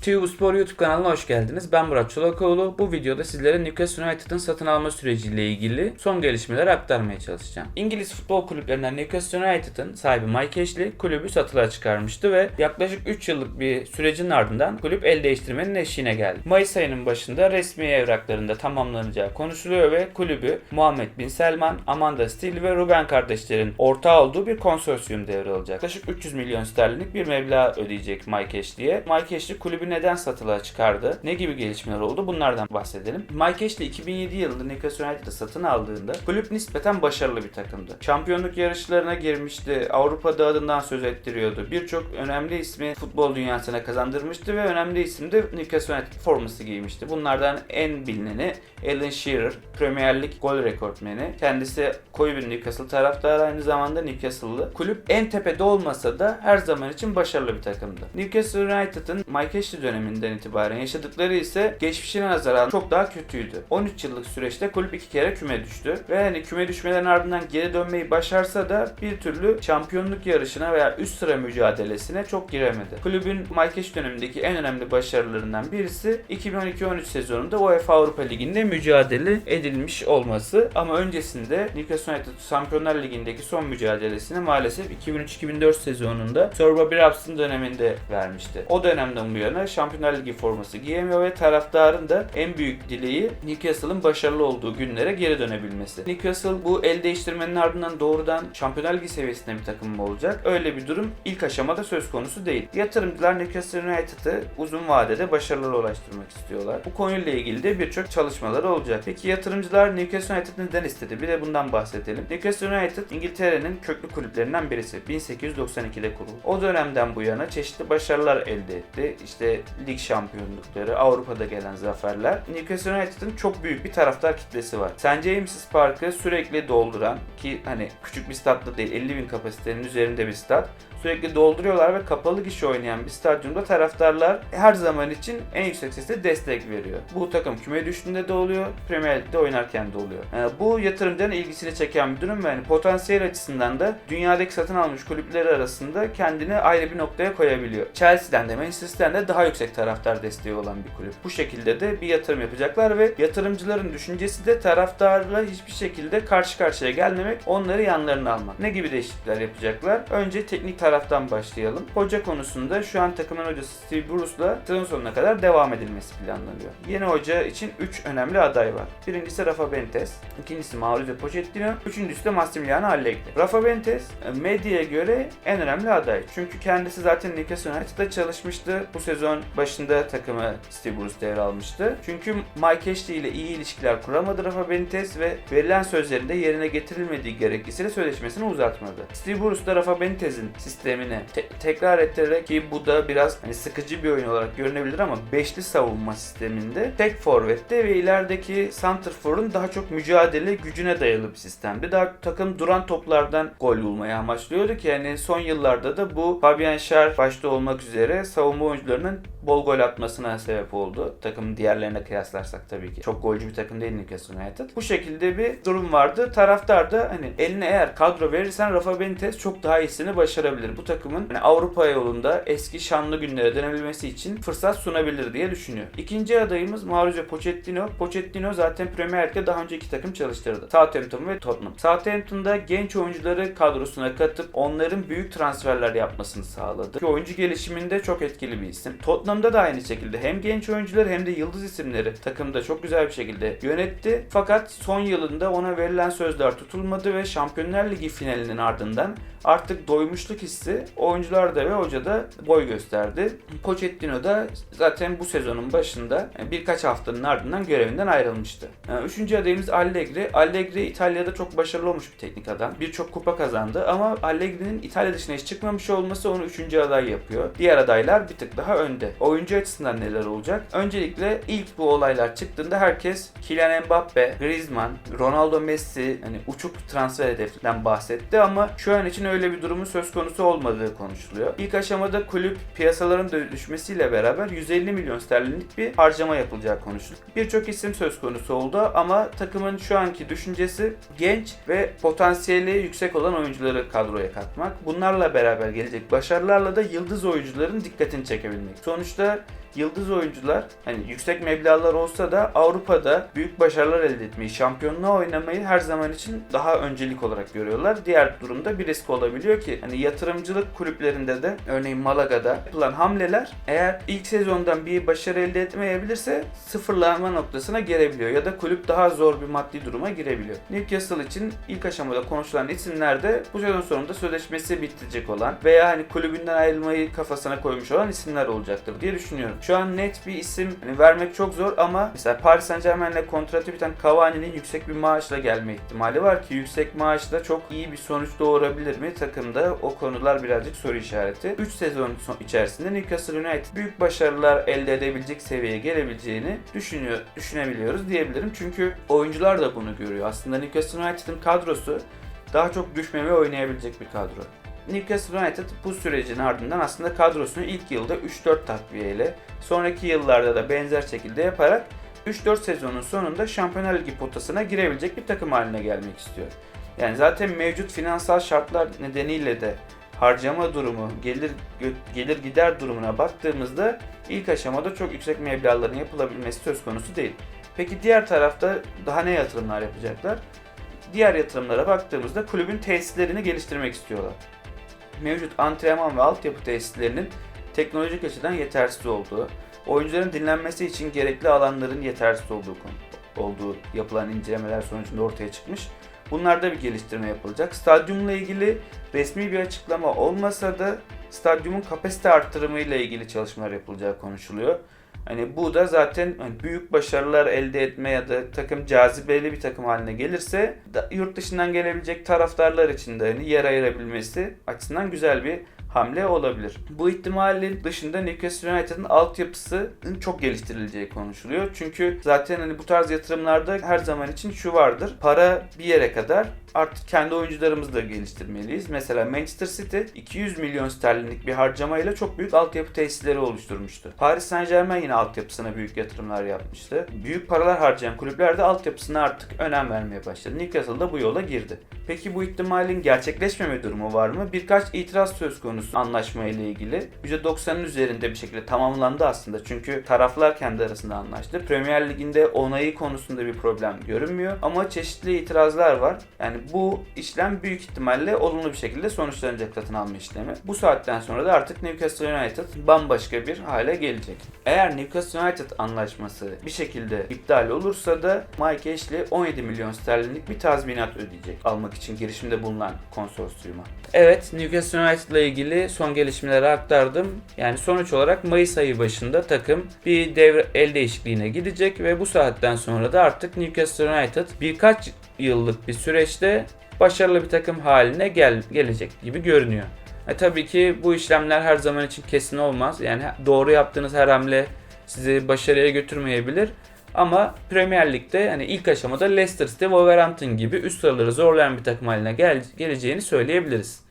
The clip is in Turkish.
TV Spor YouTube kanalına hoş geldiniz. Ben Murat Çolakoğlu. Bu videoda sizlere Newcastle United'ın satın alma süreciyle ilgili son gelişmeleri aktarmaya çalışacağım. İngiliz futbol kulüplerinden Newcastle United'ın sahibi Mike Ashley kulübü satılığa çıkarmıştı ve yaklaşık 3 yıllık bir sürecin ardından kulüp el değiştirmenin eşiğine geldi. Mayıs ayının başında resmi evraklarında tamamlanacağı konuşuluyor ve kulübü Muhammed Bin Selman, Amanda Steele ve Ruben kardeşlerin ortağı olduğu bir konsorsiyum devralacak. Yaklaşık 300 milyon sterlinlik bir meblağ ödeyecek Mike Ashley'e. Mike Ashley neden satılığa çıkardı? Ne gibi gelişmeler oldu? Bunlardan bahsedelim. Ashley 2007 yılında Newcastle United'ı satın aldığında kulüp nispeten başarılı bir takımdı. Şampiyonluk yarışlarına girmişti. Avrupa'da adından söz ettiriyordu. Birçok önemli ismi futbol dünyasına kazandırmıştı ve önemli isim de Newcastle United forması giymişti. Bunlardan en bilineni Alan Shearer, Premier Lig gol rekortmeni. Kendisi koyu bir Newcastle taraftarı aynı zamanda Newcastle'lı. Kulüp en tepede olmasa da her zaman için başarılı bir takımdı. Newcastle United'ın Mike Ashley döneminden itibaren yaşadıkları ise geçmişine nazaran çok daha kötüydü. 13 yıllık süreçte kulüp iki kere küme düştü ve hani küme düşmelerin ardından geri dönmeyi başarsa da bir türlü şampiyonluk yarışına veya üst sıra mücadelesine çok giremedi. Kulübün Ashley dönemindeki en önemli başarılarından birisi 2012-13 sezonunda UEFA Avrupa Ligi'nde mücadele edilmiş olması ama öncesinde Newcastle United Şampiyonlar Ligi'ndeki son mücadelesini maalesef 2003-2004 sezonunda Sir Bobby Robson döneminde vermişti. O dönemden bu yana Şampiyonlar Ligi forması giyemiyor ve taraftarın da en büyük dileği Newcastle'ın başarılı olduğu günlere geri dönebilmesi. Newcastle bu el değiştirmenin ardından doğrudan Şampiyonlar Ligi seviyesinde bir takım mı olacak? Öyle bir durum ilk aşamada söz konusu değil. Yatırımcılar Newcastle United'ı uzun vadede başarılara ulaştırmak istiyorlar. Bu konuyla ilgili de birçok çalışmaları olacak. Peki yatırımcılar Newcastle United neden istedi? Bir de bundan bahsedelim. Newcastle United İngiltere'nin köklü kulüplerinden birisi. 1892'de kuruldu. O dönemden bu yana çeşitli başarılar elde etti. İşte lig şampiyonlukları, Avrupa'da gelen zaferler. Newcastle United'ın çok büyük bir taraftar kitlesi var. St. James's Park'ı sürekli dolduran ki hani küçük bir statlı değil 50 bin kapasitenin üzerinde bir stat sürekli dolduruyorlar ve kapalı gişe oynayan bir stadyumda taraftarlar her zaman için en yüksek sesle destek veriyor. Bu takım küme düştüğünde de oluyor, Premier Lig'de oynarken de oluyor. Yani bu yatırımcının ilgisini çeken bir durum ve yani potansiyel açısından da dünyadaki satın almış kulüpleri arasında kendini ayrı bir noktaya koyabiliyor. Chelsea'den de Manchester City'den de daha yüksek taraftar desteği olan bir kulüp. Bu şekilde de bir yatırım yapacaklar ve yatırımcıların düşüncesi de taraftarla hiçbir şekilde karşı karşıya gelmemek, onları yanlarına almak. Ne gibi değişiklikler yapacaklar? Önce teknik taraftan başlayalım. Hoca konusunda şu an takımın hocası Steve Bruce'la sezon sonuna kadar devam edilmesi planlanıyor. Yeni hoca için 3 önemli aday var. Birincisi Rafa Benitez, ikincisi Mauricio Pochettino, üçüncüsü de Massimiliano Allegri. Rafa Benitez medyaya göre en önemli aday. Çünkü kendisi zaten Newcastle United'da çalışmıştı. Bu sezon başında takımı Steve Bruce devralmıştı. Çünkü Mike Ashley ile iyi ilişkiler kuramadı Rafa Benitez ve verilen sözlerinde yerine getirilmediği gerekçesiyle sözleşmesini uzatmadı. Steve Bruce da Rafa Benitez'in sistemini te- tekrar ettirerek ki bu da biraz hani sıkıcı bir oyun olarak görünebilir ama beşli savunma sisteminde tek forvette ve ilerideki center for'un daha çok mücadele gücüne dayalı bir sistemdi. Daha takım duran toplardan gol bulmaya amaçlıyordu ki yani son yıllarda da bu Fabian Schär başta olmak üzere savunma oyuncularının bol gol atmasına sebep oldu. Takımın diğerlerine kıyaslarsak tabii ki. Çok golcü bir takım değil Newcastle United. Bu şekilde bir durum vardı. Taraftar da hani eline eğer kadro verirsen Rafa Benitez çok daha iyisini başarabilir. Bu takımın hani Avrupa yolunda eski şanlı günlere dönebilmesi için fırsat sunabilir diye düşünüyor. İkinci adayımız Mauricio Pochettino. Pochettino zaten Premier Lig'de daha önce iki takım çalıştırdı. Southampton ve Tottenham. Southampton'da genç oyuncuları kadrosuna katıp onların büyük transferler yapmasını sağladı. Ki oyuncu gelişiminde çok etkili bir isim. Tottenham'da da aynı şekilde hem genç oyuncular hem de yıldız isimleri takımda çok güzel bir şekilde yönetti. Fakat son yılında ona verilen sözler tutulmadı ve Şampiyonlar Ligi finalinin ardından artık doymuşluk hissi oyuncularda ve hocada boy gösterdi. Pochettino da zaten bu sezonun başında yani birkaç haftanın ardından görevinden ayrılmıştı. Yani üçüncü adayımız Allegri. Allegri İtalya'da çok başarılı olmuş bir teknik adam. Birçok kupa kazandı ama Allegri'nin İtalya dışına hiç çıkmamış olması onu üçüncü aday yapıyor. Diğer adaylar bir tık daha önde. Oyuncu açısından neler olacak? Öncelikle ilk bu olaylar çıktığında herkes Kylian Mbappe, Griezmann, Ronaldo Messi hani uçuk transfer hedefinden bahsetti ama şu an için öyle bir durumun söz konusu olmadığı konuşuluyor. İlk aşamada kulüp piyasaların düşmesiyle beraber 150 milyon sterlinlik bir harcama yapılacağı konuşuluyor. Birçok isim söz konusu oldu ama takımın şu anki düşüncesi genç ve potansiyeli yüksek olan oyuncuları kadroya katmak. Bunlarla beraber gelecek başarılarla da yıldız oyuncuların dikkatini çekebilmek. Sonuçta yıldız oyuncular hani yüksek meblağlar olsa da Avrupa'da büyük başarılar elde etmeyi, şampiyonluğa oynamayı her zaman için daha öncelik olarak görüyorlar. Diğer durumda bir risk olabiliyor ki hani yatırımcılık kulüplerinde de örneğin Malaga'da yapılan hamleler eğer ilk sezondan bir başarı elde etmeyebilirse sıfırlanma noktasına gelebiliyor ya da kulüp daha zor bir maddi duruma girebiliyor. Newcastle için ilk aşamada konuşulan isimler de bu sezon sonunda sözleşmesi bitecek olan veya hani kulübünden ayrılmayı kafasına koymuş olan isimler olacaktır diye düşünüyorum. Şu an net bir isim hani vermek çok zor ama mesela Paris Saint Germain'le kontratı biten Cavani'nin yüksek bir maaşla gelme ihtimali var ki yüksek maaşla çok iyi bir sonuç doğurabilir mi? Takımda o konular birazcık soru işareti. 3 sezon içerisinde Newcastle United büyük başarılar elde edebilecek seviyeye gelebileceğini düşünüyor, düşünebiliyoruz diyebilirim. Çünkü oyuncular da bunu görüyor. Aslında Newcastle United'ın kadrosu daha çok düşme ve oynayabilecek bir kadro. Newcastle United bu sürecin ardından aslında kadrosunu ilk yılda 3-4 takviyeyle, sonraki yıllarda da benzer şekilde yaparak 3-4 sezonun sonunda Şampiyonlar Ligi potasına girebilecek bir takım haline gelmek istiyor. Yani zaten mevcut finansal şartlar nedeniyle de harcama durumu, gelir gelir gider durumuna baktığımızda ilk aşamada çok yüksek meblağların yapılabilmesi söz konusu değil. Peki diğer tarafta daha ne yatırımlar yapacaklar? Diğer yatırımlara baktığımızda kulübün tesislerini geliştirmek istiyorlar. Mevcut antrenman ve altyapı tesislerinin teknolojik açıdan yetersiz olduğu, oyuncuların dinlenmesi için gerekli alanların yetersiz olduğu olduğu yapılan incelemeler sonucunda ortaya çıkmış. Bunlarda bir geliştirme yapılacak. Stadyumla ilgili resmi bir açıklama olmasa da stadyumun kapasite arttırımı ile ilgili çalışmalar yapılacağı konuşuluyor. Hani bu da zaten hani büyük başarılar elde etme ya da takım cazibeli bir takım haline gelirse yurt dışından gelebilecek taraftarlar için de hani yer ayırabilmesi açısından güzel bir hamle olabilir. Bu ihtimalin dışında Newcastle United'ın altyapısının çok geliştirileceği konuşuluyor. Çünkü zaten hani bu tarz yatırımlarda her zaman için şu vardır. Para bir yere kadar artık kendi oyuncularımızı da geliştirmeliyiz. Mesela Manchester City 200 milyon sterlinlik bir harcamayla çok büyük altyapı tesisleri oluşturmuştu. Paris Saint Germain yine altyapısına büyük yatırımlar yapmıştı. Büyük paralar harcayan kulüpler de altyapısına artık önem vermeye başladı. Newcastle da bu yola girdi. Peki bu ihtimalin gerçekleşmeme durumu var mı? Birkaç itiraz söz konusu anlaşma ile ilgili. %90'ın üzerinde bir şekilde tamamlandı aslında. Çünkü taraflar kendi arasında anlaştı. Premier Lig'inde onayı konusunda bir problem görünmüyor. Ama çeşitli itirazlar var. Yani bu işlem büyük ihtimalle olumlu bir şekilde sonuçlanacak satın alma işlemi. Bu saatten sonra da artık Newcastle United bambaşka bir hale gelecek. Eğer Newcastle United anlaşması bir şekilde iptal olursa da Mike Ashley 17 milyon sterlinlik bir tazminat ödeyecek almak için girişimde bulunan konsorsiyuma. Evet Newcastle United ile ilgili son gelişmeleri aktardım. Yani sonuç olarak Mayıs ayı başında takım bir devre el değişikliğine gidecek ve bu saatten sonra da artık Newcastle United birkaç yıllık bir süreçte başarılı bir takım haline gel gelecek gibi görünüyor. E tabii ki bu işlemler her zaman için kesin olmaz. Yani doğru yaptığınız her hamle sizi başarıya götürmeyebilir. Ama Premier Lig'de hani ilk aşamada Leicester City, Wolverhampton gibi üst sıraları zorlayan bir takım haline gel geleceğini söyleyebiliriz.